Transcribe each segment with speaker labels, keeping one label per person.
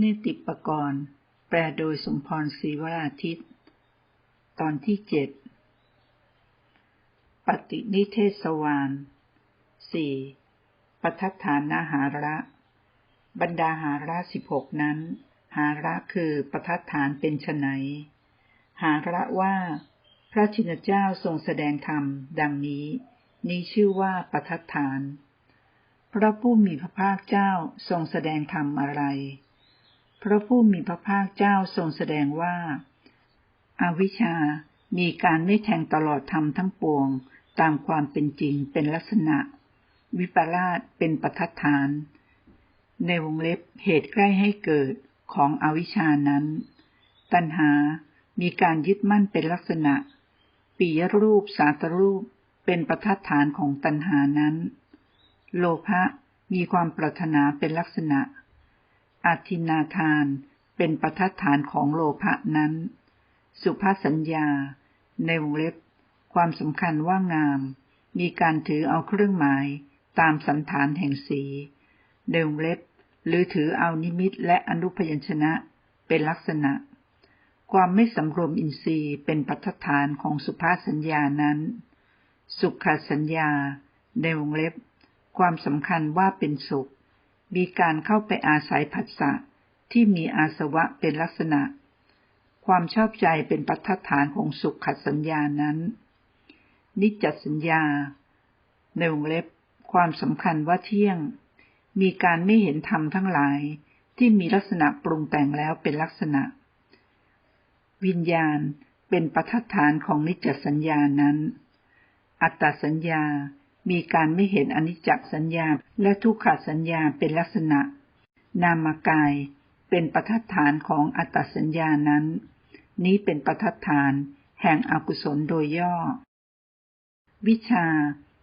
Speaker 1: เนติปกรณ์ แปลโดยสมพรศรีวราทิต ตอนที่เจ็ด ปฏินิเทศวานสี่ปัทฐานนาหาระ บรรดาหาระสิบหกนั้น หาระคือปัทฐานเป็นไนหาระว่า พระชินเจ้าทรงแสดงธรรม ดังนี้ นี้ชื่อว่าปัทฐาน พระผู้มีพระภาคเจ้าทรงแสดงธรรมอะไร พระผู้มีพระภาคเจ้าทรงแสดงว่า อาวิชชา มีการไม่แทงตลอดธรรมทั้งปวง ตามความเป็นจริงเป็นลักษณะ วิปลาสเป็นปัฏฐาน ในวงเล็บเหตุใกล้ให้เกิดของอวิชานั้น ตัณหา มีการยึดมั่นเป็นลักษณะ ปียรูปสาตรูปเป็นปัฏฐานของตัณหานั้น โลภะมีความปรารถนาเป็นลักษณะ อาทินาทานเป็นประทัดฐานของโลภะนั้น สุภาสัญญา ในวงเล็บ ความสำคัญว่างาม มีการถือเอาเครื่องหมายตามสันฐานแห่งสีในวงเล็บ หรือถือเอานิมิตและอนุพยัญชนะเป็นลักษณะ ความไม่สำรวมอินทรีย์เป็นปัฏฐานของสุภาสัญญานั้น สุขสัญญา ในวงเล็บ ความสำคัญว่าเป็นสุข มีการเข้าไปอาศัยผัสสะที่มีอาสวะเป็นลักษณะ ความชอบใจเป็นปัฏฐานของสุขขัดสัญญานั้น นิจจสัญญา ในวงเล็บความสำคัญว่าเที่ยง มีการไม่เห็นธรรมทั้งหลายที่มีลักษณะปรุงแต่งแล้วเป็นลักษณะ วิญญาณเป็นปัฏฐานของนิจจสัญญานั้น อัตตสัญญา มีการไม่เห็นอนิจจสัญญาและทุกขสัญญาเป็นลักษณะ นามกายเป็นประทัดฐานของอัตตสัญญานั้น นี้เป็นประทัดฐานแห่งอกุศลโดยย่อ วิชา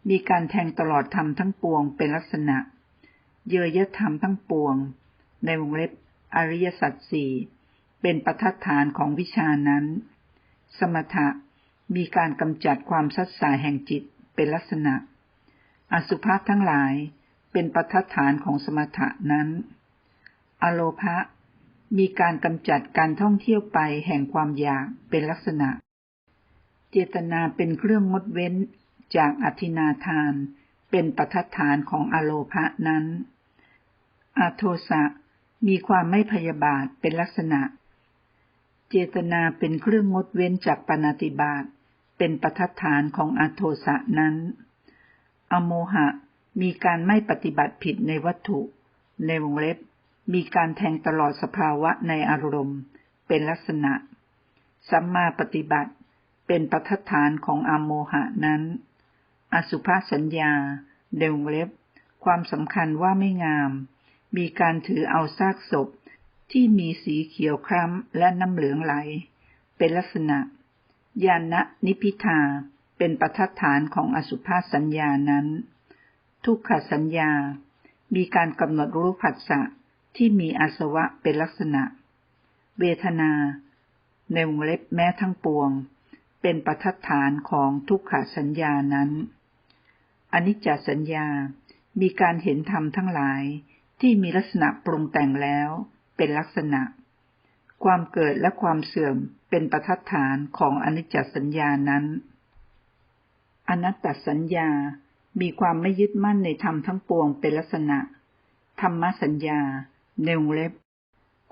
Speaker 1: มีการแทงตลอดธรรมทั้งปวงเป็นลักษณะ เยยธรรมทั้งปวง ในวงเล็บอริยสัจสี่เป็นประทัดฐานของวิชานั้น สมถะมีการกำจัดความสัดสายแห่งจิตเป็นลักษณะ อสุภะทั้งหลายเป็นปัฏฐานของสมถะนั้น อโลภะมีการกำจัดการท่องเที่ยวไปแห่งความอยากเป็นลักษณะ เจตนาเป็นเครื่องงดเว้นจากอธินาทาน เป็นปัฏฐานของอโลภะนั้นอโทสะมีความไม่พยาบาทเป็นลักษณะ เจตนาเป็นเครื่องงดเว้นจากปณติบาตเป็นปัฏฐานของอโทสะนั้น อโมหะ มีการไม่ปฏิบัติผิดในวัตถุ ในวงเล็บ มีการแทงตลอดสภาวะในอารมณ์ เป็นลักษณะ สัมมาปฏิบัติ เป็นปัฏฐานของอโมหะนั้น อสุภาสัญญาในวงเล็บ ความสำคัญว่าไม่งาม มีการถือเอาซากศพที่มีสีเขียวคล้ำและน้ำเหลืองไหล เป็นลักษณะ ยานะนิพิทา เป็นปัฏฐานของอสุภาสัญญานั้น ทุกขสัญญา มีการกำหนดรู้ผัสสะที่มีอาสวะเป็นลักษณะ เวทนา ในวงเล็บแม้ทั้งปวง เป็นปัฏฐานของทุกขสัญญานั้น อนิจจสัญญา มีการเห็นธรรมทั้งหลายที่มีลักษณะปรุงแต่งแล้วเป็นลักษณะ ความเกิดและความเสื่อมเป็นปัฏฐานของอนิจจสัญญานั้น อนัตตสัญญา มีความไม่ยึดมั่นในธรรมทั้งปวงเป็นลักษณะ ธรรมสัญญาในวงเล็บ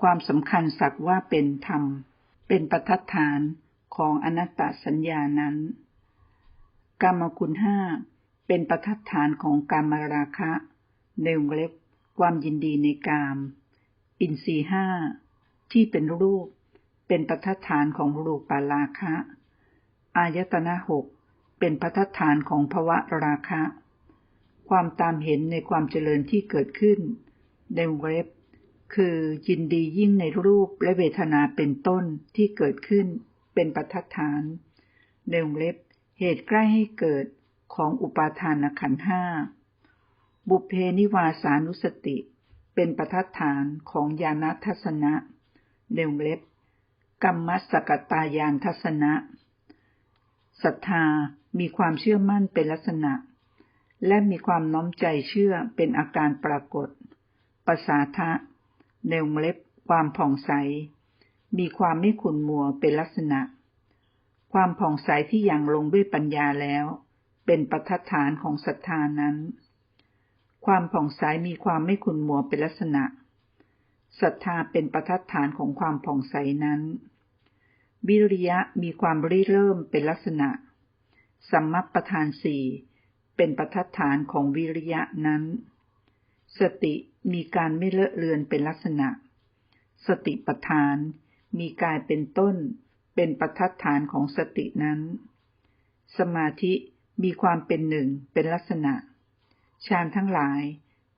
Speaker 1: ความสำคัญสักว่าเป็นธรรม เป็นประทัดฐานของอนัตตสัญญานั้น กรรมคุณห้าเป็นประทัดฐานของกรรมราคะในวงเล็บ ความยินดีในกาม อินทรีห้าที่เป็นรูป เป็นประทัดฐานของรูปปาราคะ อายตนะหก เป็นพัฒฐานของภวะราคะ ความตามเห็นในความเจริญที่เกิดขึ้น ในเว็บ คือยินดียิ่งในรูปและเวทนาเป็นต้นที่เกิดขึ้น เป็นปัฏฐานในวงเล็บ เหตุใกล้ให้เกิดของอุปาทานขันห้าบุเพนิวาสานุสติ เป็นปัฏฐานของญาณทัศนะในวงเล็บกรรมสกตายานทัศนะศรัทธา มีความเชื่อมั่นเป็นลักษณะ และมีความน้อมใจเชื่อเป็นอาการปรากฏ ภาษาทะในวงเล็บความผ่องใส มีความไม่ขุ่นมัวเป็นลักษณะ ความผ่องใสที่ยังลงด้วยปัญญาแล้ว เป็นประทัดฐานของศรัทธานั้น ความผ่องใสมีความไม่ขุ่นมัวเป็นลักษณะศรัทธาเป็นประทัดฐานของความผ่องใสนั้น วิริยะมีความริเริ่มเป็นลักษณะ สัมมัปประธานสี่เป็นประทัดฐานของวิริยะนั้น สติมีการไม่เลอะเลือนเป็นลักษณะ สติปัฏฐานมีกายเป็นต้น เป็นประทัดฐานของสตินั้น สมาธิมีความเป็นหนึ่งเป็นลักษณะฌานทั้งหลาย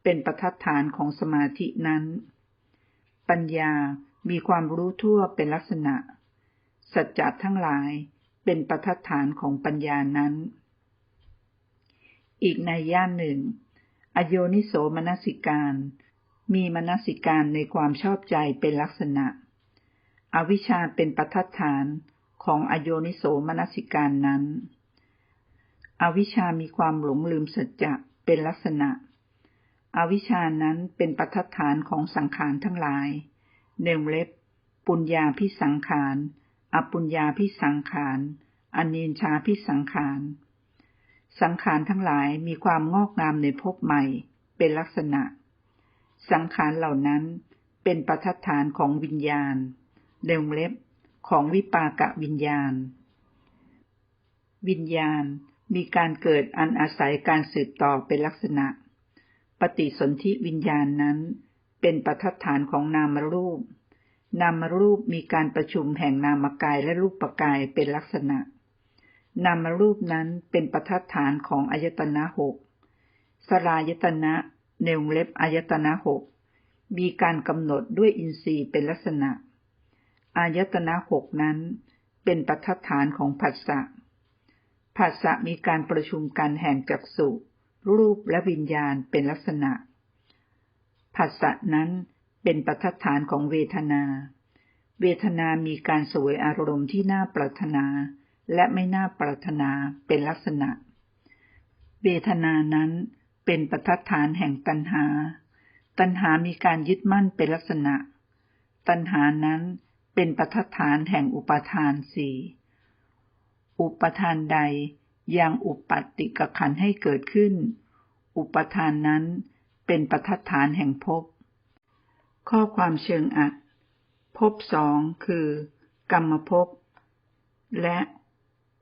Speaker 1: เป็นประทัดฐานของสมาธินั้น ปัญญามีความรู้ทั่วเป็นลักษณะ สัจจะทั้งหลาย เป็นประทัดฐานของปัญญานั้น อีกในย่านหนึ่ง อโยนิโสมนสิการ มีมนสิการในความชอบใจเป็นลักษณะ อวิชชาเป็นประทัดฐานของอโยนิโสมนสิการนั้น อวิชชามีความหลงลืมสัจจะเป็นลักษณะ อวิชชานั้นเป็นประทัดฐานของสังขารทั้งหลายเนมเล็บ ปุญญาพิสังขาร อปุญญาพิสังขารอเนินชาพิสังขาร สังขารทั้งหลายมีความงอกงามในภพใหม่เป็นลักษณะ สังขารเหล่านั้นเป็นประทัดฐานของวิญญาณเดงเล็บของวิปากะวิญญาณ วิญญาณมีการเกิดอันอาศัยการสืบต่อเป็นลักษณะ ปฏิสนธิวิญญาณนั้นเป็นประทัดฐานของนามรูป นามรูปมีการประชุมแห่งนามกายและรูปปกายเป็นลักษณะ นามรูปนั้นเป็นประทัดฐานของอายตนะหกสลายตนะเนวเล็บอายตนะหกมีการกำหนดด้วยอินทรีย์เป็นลักษณะ อายตนะหกนั้น เป็นประทัดฐานของผัสสะภาษะมีการประชุมกันแห่งจักสุรูปและวิญญาณเป็นลักษณะภาษะนั้น เป็นประทัดฐานของเวทนา เวทนามีการสวยอารมณ์ที่น่าปรารถนา และไม่น่าปรารถนาเป็นลักษณะ เวทนานั้นเป็นประทัดฐานแห่งตัณหา ตัณหามีการยึดมั่นเป็นลักษณะ ตัณหานั้นเป็นประทัดฐานแห่งอุปาทานสี่อุปทานใดยังอุปัติกขันให้เกิดขึ้น อุปทานนั้นเป็นประทัดฐานแห่งภพ ข้อความเชิงอัดภพสองคือ กรรมภพและ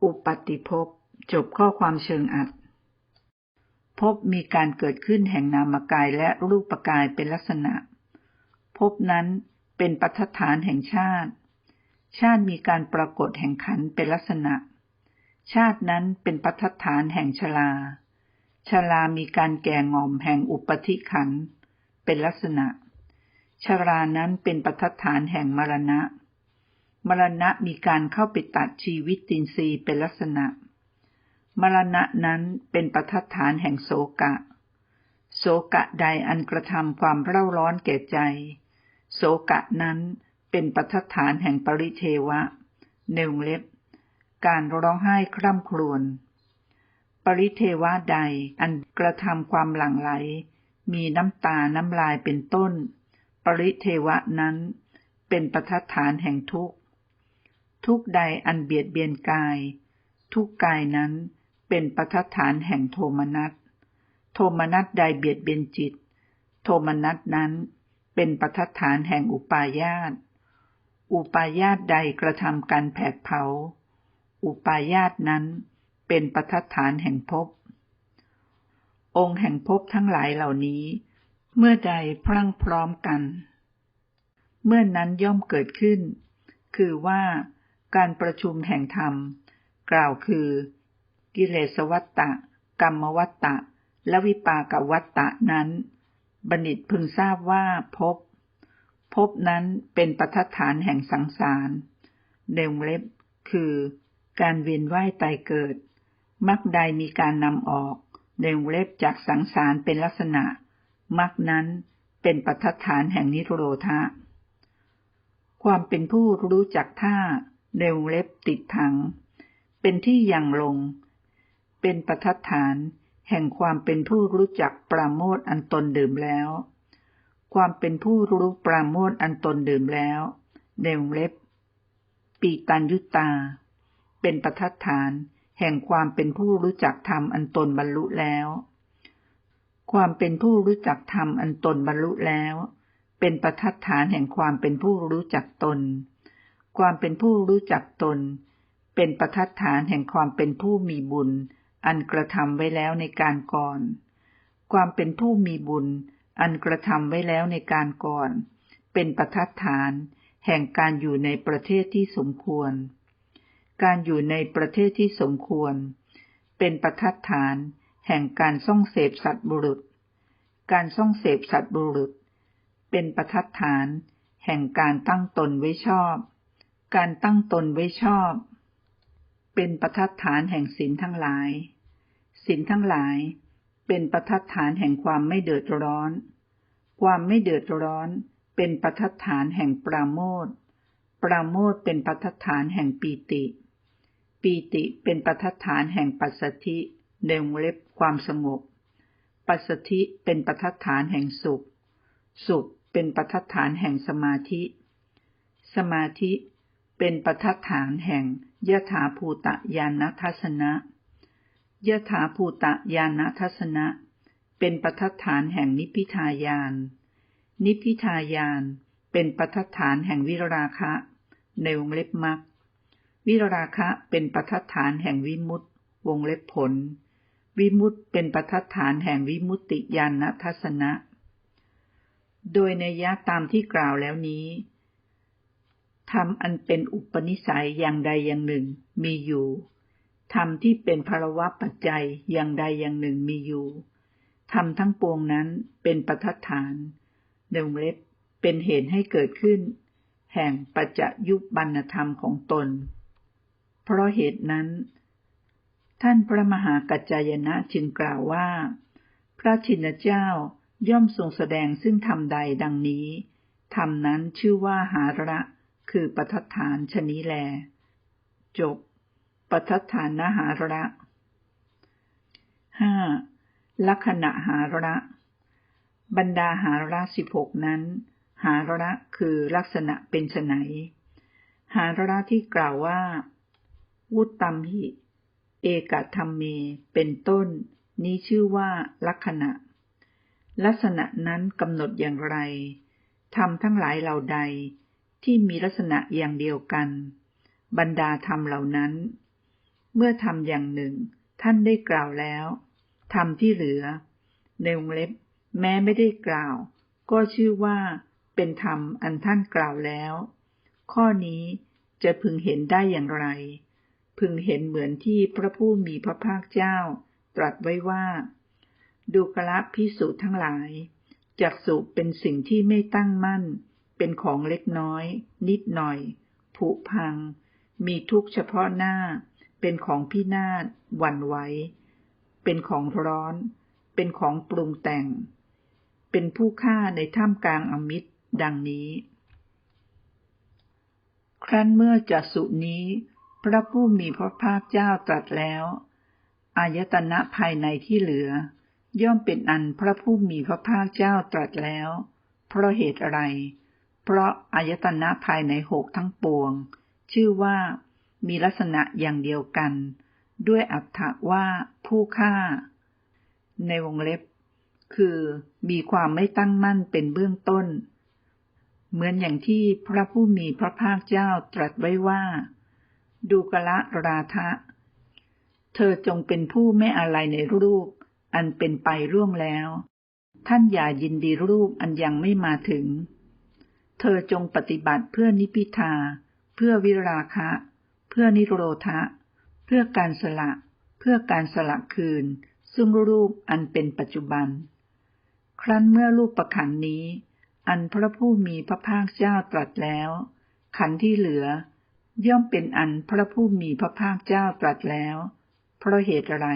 Speaker 1: อุปติภพจบข้อความเชิงอัดภพมีการเกิดขึ้นแห่งนามกายและรูปกายเป็นลักษณะภพนั้นเป็นปัทัฐานแห่งชาติ ชาติมีการปรากฏแห่งขันเป็นลักษณะ ชาตินั้นเป็นปัทฐานแห่งชลาชลามีการแก่งอมแห่งอุปธิขันเป็นลักษณะ ชรานั้นเป็นปัทฐานแห่งมรณะ มรณะมีการเข้าไปตัดชีวิตตินรีเป็นลักษณะ มรณะนั้นเป็นปัทฐานแห่งโศกะ โศกะใดอันกระทำความเร่าร้อนแก่ใจ โศกะนั้นเป็นปัทฐานแห่งปริเทวะเนวเล็บ การร้องไห้คร่ำครวญ ปริเทวะใดอันกระทำความหลั่งไหล มีน้ำตาน้ำลายเป็นต้น ปริเทวะนั้นเป็นประทัดฐานแห่งทุกข์ ทุกใดอันเบียดเบียนกาย ทุกกายนั้นเป็นประทัดฐานแห่งโทมนัส โทมนัสใดเบียดเบียนจิต โทมนัสนั้นเป็นประทัดฐานแห่งอุปาญาต อุปาญาตใดกระทำการแผดเผา อุปายาตนั้นเป็นประทัดฐานแห่งภพ องค์แห่งภพทั้งหลายเหล่านี้ เมื่อใดพรั่งพร้อมกัน เมื่อนนั้นย่อมเกิดขึ้น คือว่าการประชุมแห่งธรรม กล่าวคือ กิเลสวัตตะ กรรมวัตตะ และวิปากวัตตะนั้น บัณฑิตพึงทราบว่าพภพบนั้นเป็นประทัดฐานแห่งสังสารเนวเล็บ คือการเวียนว่ายตายเกิด มักใดมีการนำออกในวงเล็บจากสังสารเป็นลักษณะ มักนั้นเป็นปัฏฐานแห่งนิโรธะ ความเป็นผู้รู้จักท่าในวเล็บติดถัง เป็นที่ยังลง เป็นปัฏฐานแห่งความเป็นผู้รู้จักปราโมทอันตนดื่มแล้ว ความเป็นผู้รู้ปราโมทอันตนดื่มแล้วในวเล็บ ปีตันยุตา เป็นประทัดฐานแห่งความเป็นผู้รู้จักธรรมอันตนบรรลุแล้ว ความเป็นผู้รู้จักธรรมอันตนบรรลุแล้ว เป็นประทัดฐานแห่งความเป็นผู้รู้จักตน ความเป็นผู้รู้จักตน เป็นประทัดฐานแห่งความเป็นผู้มีบุญ อันกระทำไว้แล้วในการก่อน ความเป็นผู้มีบุญ อันกระทำไว้แล้วในการก่อน เป็นประทัดฐาน แห่งการอยู่ในประเทศที่สมควร การอยู่ในประเทศที่สมควร เป็นประทัดฐาน แห่งการส่องเสพสัตว์บุรุษ การส่องเสพสัตว์บุรุษ เป็นประทัดฐาน แห่งการตั้งตนไว้ชอบ การตั้งตนไว้ชอบ เป็นประทัดฐานแห่งศีลทั้งหลาย ศีลทั้งหลาย เป็นประทัดฐานแห่งความไม่เดือดร้อน ความไม่เดือดร้อน เป็นประทัดฐานแห่งปราโมทปราโมทเป็นประทัดฐานแห่งปีติ ปีติเป็นประทัดฐานแห่งปัสสธิในวงเล็บ ความสงบ ปัสสธิเป็นประทัดฐานแห่งสุข สุขเป็นประทัดฐานแห่งสมาธิ สมาธิเป็นประทัดฐานแห่งยถาภูตยานทัศนะยถาภูตะยานทัศนะ เป็นประทัดฐานแห่งนิพพิทายาน นิพพิทายานเป็นประทัดฐานแห่งวิราคะ ในวงเล็บมักวิราคะเป็นประทัดฐานแห่งวิมุตติวงเล็บผล วิมุตเป็นประทัดฐานแห่งวิมุตติยานทัศนะ โดยในยะตามที่กล่าวแล้วนี้ทำอันเป็นอุปนิสัยอย่างใดอย่างหนึ่งมีอยู่ธรรมที่เป็นภาวะปัจจัยอย่างใดอย่างหนึ่งมีอยู่ธรรมทั้งปวงนั้นเป็นประทัดฐานเดงเล็บเป็นเหตุให้เกิดขึ้น แห่งปัจจยุบันธรรมของตน เพราะเหตุนั้น ท่านพระมหากัจจายนะจึงกล่าวว่า พระชินเจ้าย่อมทรงแสดงซึ่งธรรมใดดังนี้ธรรมนั้นชื่อว่าหาระ คือประทัดฐานชนิแล จบปัฏฐานหาระห้าลักษณะหาระ บรรดาหาระสิบหกนั้น หาระคือลักษณะเป็นไนหาระที่กล่าวว่า วุตตัมหิ เอกธรรมเม เป็นต้น นี้ชื่อว่าลักษณะ ลักษณะนั้นกำหนดอย่างไรทำทั้งหลายเหล่าใดที่มีลักษณะอย่างเดียวกัน บรรดาธรรมเหล่านั้น เมื่อทำอย่างหนึ่ง ท่านได้กล่าวแล้วทำที่เหลือ ในวงเล็บ แม้ไม่ได้กล่าว ก็ชื่อว่า เป็นธรรมอันท่านกล่าวแล้ว ข้อนี้จะพึงเห็นได้อย่างไร พึงเห็นเหมือนที่พระผู้มีพระภาคเจ้า ตรัสไว้ว่า ดูกระพิสูจน์ทั้งหลายจักสุเป็นสิ่งที่ไม่ตั้งมั่น เป็นของเล็กน้อย นิดหน่อย ผุพัง มีทุกเฉพาะหน้า เป็นของพินาศหวั่นไหวเป็นของร้อน เป็นของปรุงแต่ง เป็นผู้ฆ่าในท่ามกลางอมิตรดังนี้ ครั้นเมื่อจัสุนี้ พระผู้มีพระภาคเจ้าตรัสแล้วอายตนะภายในที่เหลือ ย่อมเป็นอันพระผู้มีพระภาคเจ้าตรัสแล้ว เพราะเหตุอะไร เพราะอายตนะภายในหกทั้งปวง ชื่อว่า มีลักษณะอย่างเดียวกัน ด้วยอัตถะว่าผู้ฆ่า ในวงเล็บ คือมีความไม่ตั้งมั่นเป็นเบื้องต้น เหมือนอย่างที่พระผู้มีพระภาคเจ้าตรัสไว้ว่า ดูกละราทะ เธอจงเป็นผู้ไม่อะไรในรูป อันเป็นไปร่วงแล้ว ท่านอย่ายินดีรูปอันยังไม่มาถึง เธอจงปฏิบัติเพื่อนิพิทา เพื่อวิราคะ เพื่อนิโรธะ เพื่อการสละ เพื่อการสละคืน ซึ่งรูปอันเป็นปัจจุบัน ครั้นเมื่อรูปประขันนี้ อันพระผู้มีพระภาคเจ้าตรัสแล้ว ขันที่เหลือ ย่อมเป็นอันพระผู้มีพระภาคเจ้าตรัสแล้ว เพราะเหตุอะไร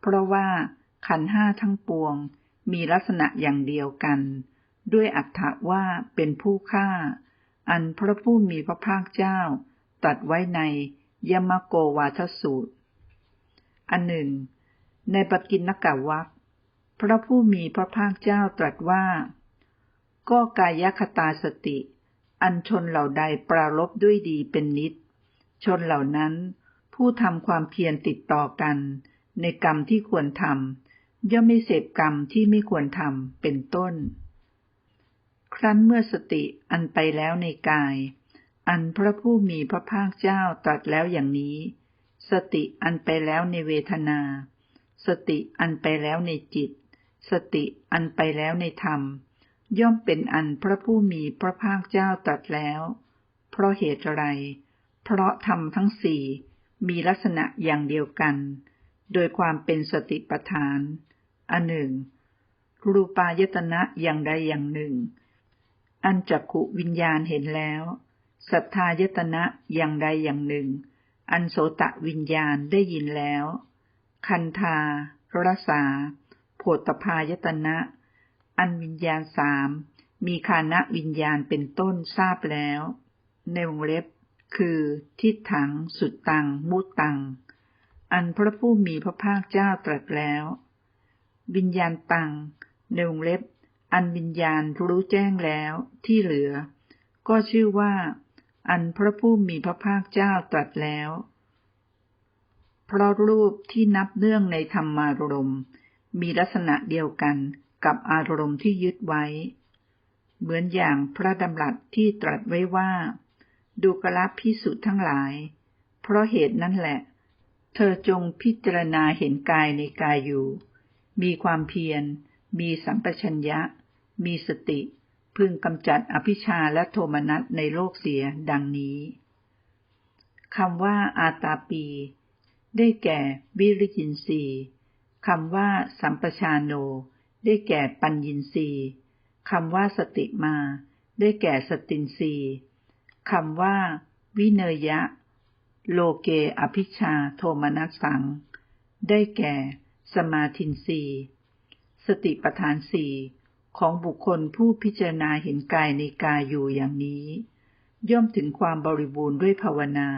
Speaker 1: เพราะว่าขันห้าทั้งปวงมีลักษณะอย่างเดียวกัน ด้วยอัตถะว่าเป็นผู้ฆ่า อันพระผู้มีพระภาคเจ้าตัดไว้ในยมโกวาทสูตร อันหนึ่ง ในปกินนกาวักพระผู้มีพระภาคเจ้าตรัสว่า ก็กายคตาสติ อันชนเหล่าใดปรารบด้วยดีเป็นนิด ชนเหล่านั้น ผู้ทำความเพียรติดต่อกัน ในกรรมที่ควรทำย่อมไม่เสพกรรมที่ไม่ควรทำเป็นต้น ครั้นเมื่อสติอันไปแล้วในกาย อันพระผู้มีพระภาคเจ้าตรัสแล้วอย่างนี้ สติอันไปแล้วในเวทนา สติอันไปแล้วในจิต สติอันไปแล้วในธรรม ย่อมเป็นอันพระผู้มีพระภาคเจ้าตรัสแล้ว เพราะเหตุอะไร เพราะธรรมทั้งสี่มีลักษณะอย่างเดียวกัน โดยความเป็นสติปัฏฐาน อันหนึ่ง รูปายตนะอย่างใดอย่างหนึ่ง อันจักขุวิญญาณเห็นแล้ว สัทธายตนะอย่างใดอย่างหนึ่ง อันโสตะวิญญาณได้ยินแล้ว คันธารสาโผฏพายตนะ อันวิญญาณสามมีคานะวิญญาณเป็นต้นทราบแล้ว ในวงเล็บ คือทิฏฐัง สุดตัง มุตตัง อันพระผู้มีพระภาคเจ้าตรัสแล้ว วิญญาณตังในวงเล็บ อันวิญญาณรู้แจ้งแล้วที่เหลือ ก็ชื่อว่า อันพระผู้มีพระภาคเจ้าตรัสแล้ว เพราะรูปที่นับเนื่องในธรรมารมมีลักษณะเดียวกัน กับอารมณ์ที่ยึดไว้ เหมือนอย่างพระดำรัสที่ตรัสไว้ว่า ดูกระพิสุทั้งหลาย เพราะเหตุนั้นแหละ เธอจงพิจารณาเห็นกายในกายอยู่ มีความเพียร มีสัมปชัญญะ มีสติ พึงกำจัดอภิชาและโทมนัสในโลกเสียดังนี้คำว่าอาตาปี ได้แก่วิริยินสีคำว่าสัมปชานโน ได้แก่ปัญญินรีคำว่าสติมา ได้แก่สตินรีคำว่า วิเนยะ โลเกอภิชาโทมนัสสัง ได้แก่สมาธินรีสติปทานสี่ของบุคคลผู้พิจารณาเห็นกายในกายอยู่อย่างนี้ ย่อมถึงความบริบูรณ์ด้วยภาวนา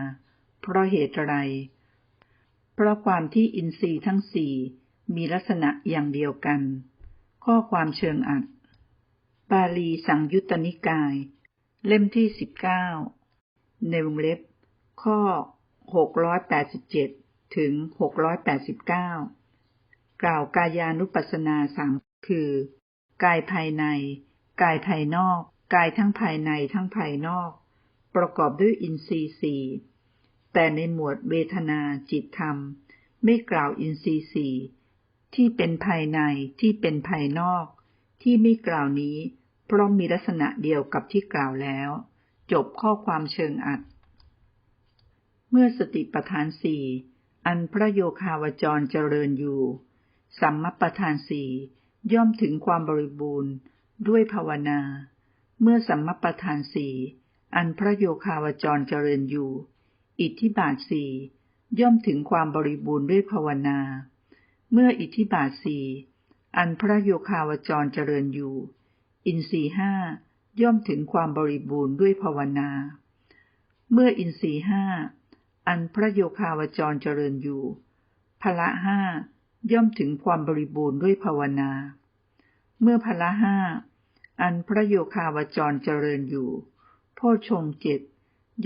Speaker 1: เพราะเหตุไร เพราะความที่อินทรีย์ทั้งสี่มีลักษณะอย่างเดียวกัน ข้อความเชิงอัด บาลีสังยุตตนิกาย เล่มที่สิบเก้าในวงเล็บ ข้อหกร้อยแปดสิบเจ็ดถึงหกร้อยแปดสิบเก้ากล่าวกายานุปัสสนาสามคือ กายภายใน กายภายนอก กายทั้งภายในทั้งภายนอก ประกอบด้วยอินทรีย์สี่แต่ในหมวดเวทนาจิตธรรม ไม่กล่าวอินทรีย์สี่ ที่เป็นภายในที่เป็นภายนอก ที่ไม่กล่าวนี้ เพราะมีลักษณะเดียวกับที่กล่าวแล้ว จบข้อความเชิงอัด เมื่อสติปัฏฐานสี่อันพระโยคาวจรเจริญอยู่ สัมมปทานสี่ย่อมถึงความบริบูรณ์ด้วยภาวนา เมื่อสัมมปทานสี่อันพระโยคาวจรเจริญอยู่ อิทธิบาทสี่ย่อมถึงความบริบูรณ์ด้วยภาวนา เมื่ออิทธิบาทสี่อันพระโยคาวจรเจริญอยู่ อินทรีห้าย่อมถึงความบริบูรณ์ด้วยภาวนา เมื่ออินทรีห้าอันพระโยคาวจรเจริญอยู่พละห้าย่อมถึงความบริบูรณ์ด้วยภาวนา เมื่อพละห้าอันพระโยคาวจรเจริญอยู่โพชงเจ็ด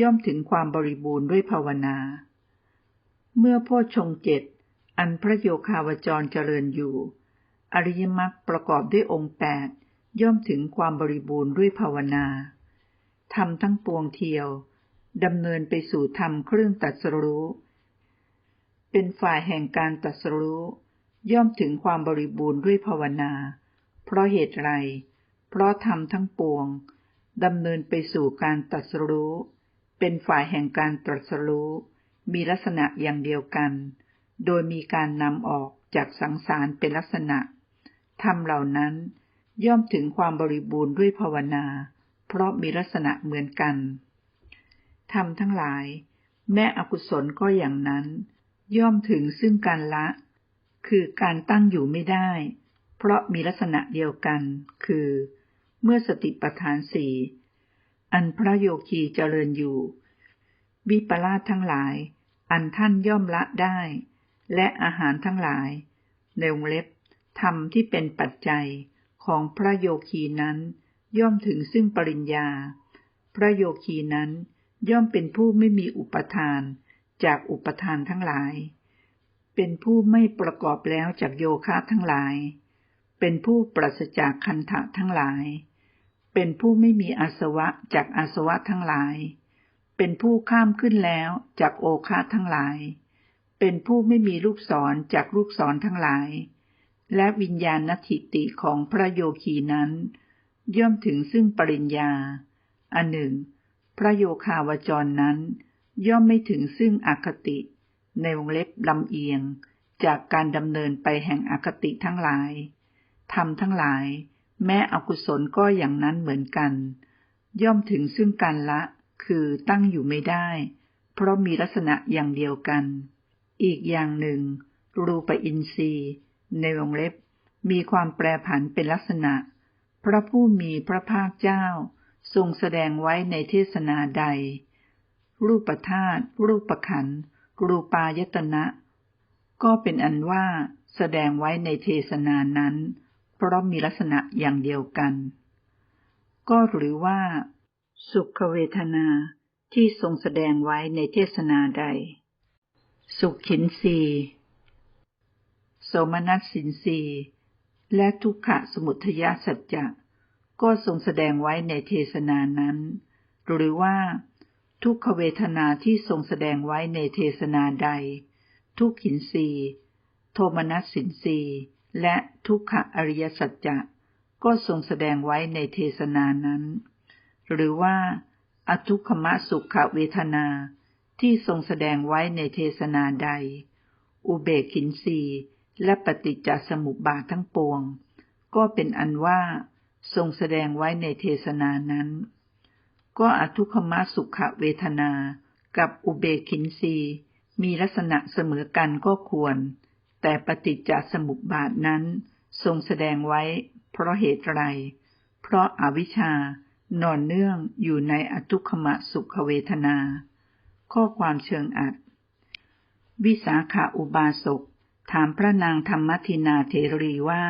Speaker 1: ย่อมถึงความบริบูรณ์ด้วยภาวนา เมื่อโพชงเจ็ด อันพระโยคาวจรเจริญอยู่ อริยมรรคประกอบด้วยองค์แปดย่อมถึงความบริบูรณ์ด้วยภาวนาทำทั้งปวงเทียวดำเนินไปสู่ธรรมเครื่องตัดสรู้ เป็นฝ่ายแห่งการตัดสรู้ ย่อมถึงความบริบูรณ์ด้วยภาวนา เพราะเหตุไร เพราะธรรมทั้งปวงดำเนินไปสู่การตัดสรู้ เป็นฝ่ายแห่งการตรัสรู้ มีลักษณะอย่างเดียวกัน โดยมีการนำออกจากสังสารเป็นลักษณะธรรมเหล่านั้นย่อมถึงความบริบูรณ์ด้วยภาวนา เพราะมีลักษณะเหมือนกันธรรมทั้งหลาย แม้อกุศลก็อย่างนั้น ย่อมถึงซึ่งการละ คือการตั้งอยู่ไม่ได้ เพราะมีลักษณะเดียวกัน คือ เมื่อสติปัฏฐานสี่อันพระโยคีเจริญอยู่ วิปลาสทั้งหลาย อันท่านย่อมละได้ และอาหารทั้งหลายในวงเล็บธรรมที่เป็นปัจจัยของพระโยคีนั้น ย่อมถึงซึ่งปริญญา พระโยคีนั้นย่อมเป็นผู้ไม่มีอุปทานจากอุปทานทั้งหลาย เป็นผู้ไม่ประกอบแล้วจากโยคะทั้งหลาย เป็นผู้ปราศจากคันธะทั้งหลาย เป็นผู้ไม่มีอาสวะจากอาสวะทั้งหลาย เป็นผู้ข้ามขึ้นแล้วจากโอคะทั้งหลาย เป็นผู้ไม่มีลูกศรจากลูกศรทั้งหลาย และวิญญาณนทิติของพระโยคีนั้น ย่อมถึงซึ่งปริญญา อันหนึ่ง พระโยคาวจรนั้น ย่อมไม่ถึงซึ่งอคติ ในวงเล็บลำเอียงจากการดำเนินไปแห่งอคติทั้งหลายทำทั้งหลาย แม้อกุศลก็อย่างนั้นเหมือนกัน ย่อมถึงซึ่งการละ คือตั้งอยู่ไม่ได้ เพราะมีลักษณะอย่างเดียวกัน อีกอย่างหนึ่ง รูปอินทรีย์ ในวงเล็บ มีความแปรผันเป็นลักษณะ พระผู้มีพระภาคเจ้า ทรงแสดงไว้ในเทศนาใด รูปธาตุรูปขันธ์รูปายตนะ ก็เป็นอันว่าแสดงไว้ในเทศนานั้น เพราะมีลักษณะอย่างเดียวกัน ก็หรือว่า สุขเวทนาที่ทรงแสดงไว้ในเทศนาใด สุขขินสีโสมนัสสินสีและทุกขะสมุทยสัจจะก็ทรงแสดงไว้ในเทศนานั้น หรือว่า ทุกขเวทนาที่ทรงแสดงไว้ในเทศนาใด ทุกขินสีโทมนัสสินสีและทุกขอริยสัจจะก็ทรงแสดงไว้ในเทศนานั้น หรือว่า อทุกขมสุขเวทนา ที่ทรงแสดงไว้ในเทศนาใด อุเบกินสีและปฏิจจสมุปบาททั้งปวง ก็เป็นอันว่า ทรงแสดงไว้ในเทศนานั้น ก็อทุกขมสุขเวทนา กับอุเบกินสีมีลักษณะเสมอกันก็ควร แต่ปฏิจจสมุปบาทนั้น ทรงแสดงไว้ เพราะเหตุไร เพราะอาวิชชานอนเนื่องอยู่ในอทุกขมสุขเวทนา ข้อความเชิงอัด วิสาขาอุบาสกถามพระนางธรรมทินาเทรีว่า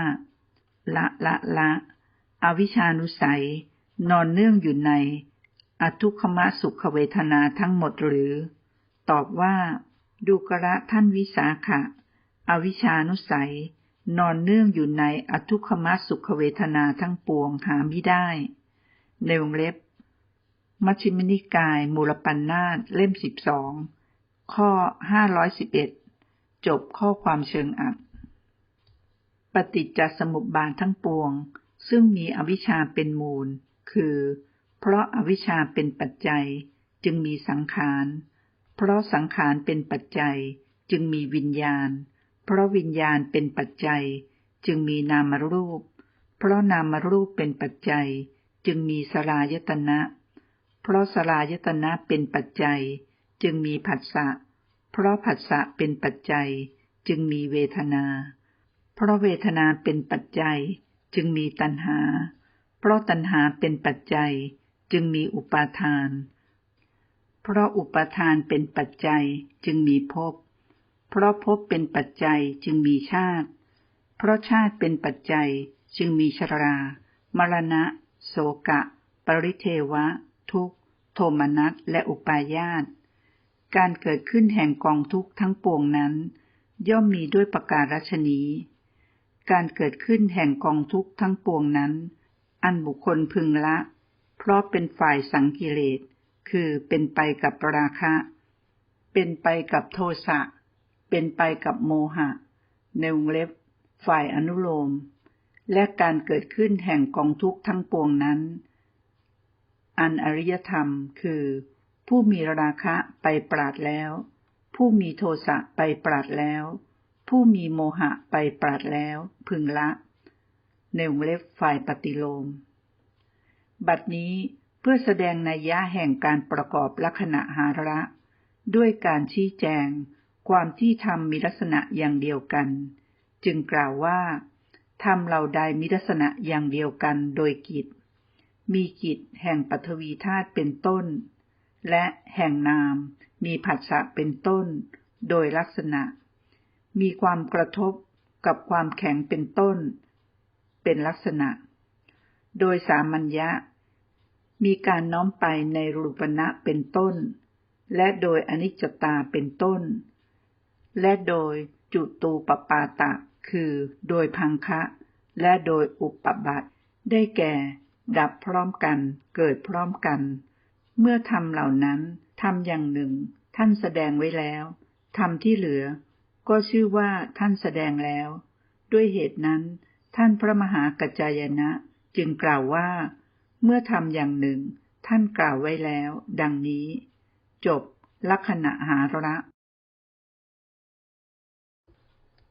Speaker 1: ละละละ อวิชานุสัย นอนเนื่องอยู่ใน อทุกขมสุขเวทนาทั้งหมดหรือ ตอบว่า ดูกระท่านวิสาขะ อวิชานุสัย นอนเนื่องอยู่ในอทุกขมสุขเวทนาทั้งปวงหาไม่ได้ ในวงเล็บ มัชฌิมนิกาย มูลปัญนาตเล่มสิบสองข้อห้าร้อยสิบเอ็ดจบข้อความเชิงอัดปฏิจจสมุปบาททั้งปวง ซึ่งมีอวิชชาเป็นมูล คือ เพราะอาวิชชาเป็นปัจจัย จึงมีสังขาร เพราะสังขารเป็นปัจจัย จึงมีวิญญาณ เพราะวิญญาณเป็นปัจจัย จึงมีนามรูป เพราะนามรูปเป็นปัจจัย จึงมีสลายตนะ เพราะสลายตนะเป็นปัจจัย จึงมีผัสสะ เพราะผัสสะเป็นปัจจัย จึงมีเวทนา เพราะเวทนาเป็นปัจจัย จึงมีตัณหา เพราะตัณหาเป็นปัจจัย จึงมีอุปาทาน เพราะอุปาทานเป็นปัจจัย จึงมีภพ เพราะภพเป็นปัจจัยจึงมีชาติ เพราะชาติเป็นปัจจัย จึงมีชรา มรณะ โสกะ ปริเทวะ ทุกโทมนัสและอุปาญาต การเกิดขึ้นแห่งกองทุกข์ทั้งปวงนั้น ย่อมมีด้วยประการรัชนีการเกิดขึ้นแห่งกองทุกข์ทั้งปวงนั้น อันบุคคลพึงละ เพราะเป็นฝ่ายสังกิเลส คือเป็นไปกับราคะ เป็นไปกับโทสะ เป็นไปกับโมหะ ในวงเล็บ ฝ่ายอนุโลม และการเกิดขึ้นแห่งกองทุกข์ทั้งปวงนั้น อันอริยธรรมคือ ผู้มีราคะไปปราดแล้ว ผู้มีโทสะไปปราดแล้ว ผู้มีโมหะไปปราดแล้ว พึงละ ในวงเล็บฝ่ายปฏิโลม บัดนี้เพื่อแสดงนัยยะแห่งการประกอบลักษณะหาระ ด้วยการชี้แจง ความที่ธรรมมีลักษณะอย่างเดียวกัน จึงกล่าวว่าธรรมเราใดมีลักษณะอย่างเดียวกันโดยกิจ มีกิจแห่งปฐวีธาตุเป็นต้น และแห่งนามมีผัสสะเป็นต้น โดยลักษณะ มีความกระทบกับความแข็งเป็นต้น เป็นลักษณะ โดยสามัญญะ มีการน้อมไปในรูปณะเป็นต้น และโดยอนิจจตาเป็นต้น และโดยจุตูปปาตะ คือโดยพังคะ และโดยอุปบัติ ได้แก่ ดับพร้อมกัน เกิดพร้อมกัน เมื่อทำเหล่านั้นทำอย่างหนึ่ง ท่านแสดงไว้แล้วทำที่เหลือ ก็ชื่อว่าท่านแสดงแล้ว ด้วยเหตุนั้น ท่านพระมหากัจจายนะ จึงกล่าวว่า เมื่อทำอย่างหนึ่ง ท่านกล่าวไว้แล้ว ดังนี้ จบลักษณะหาระ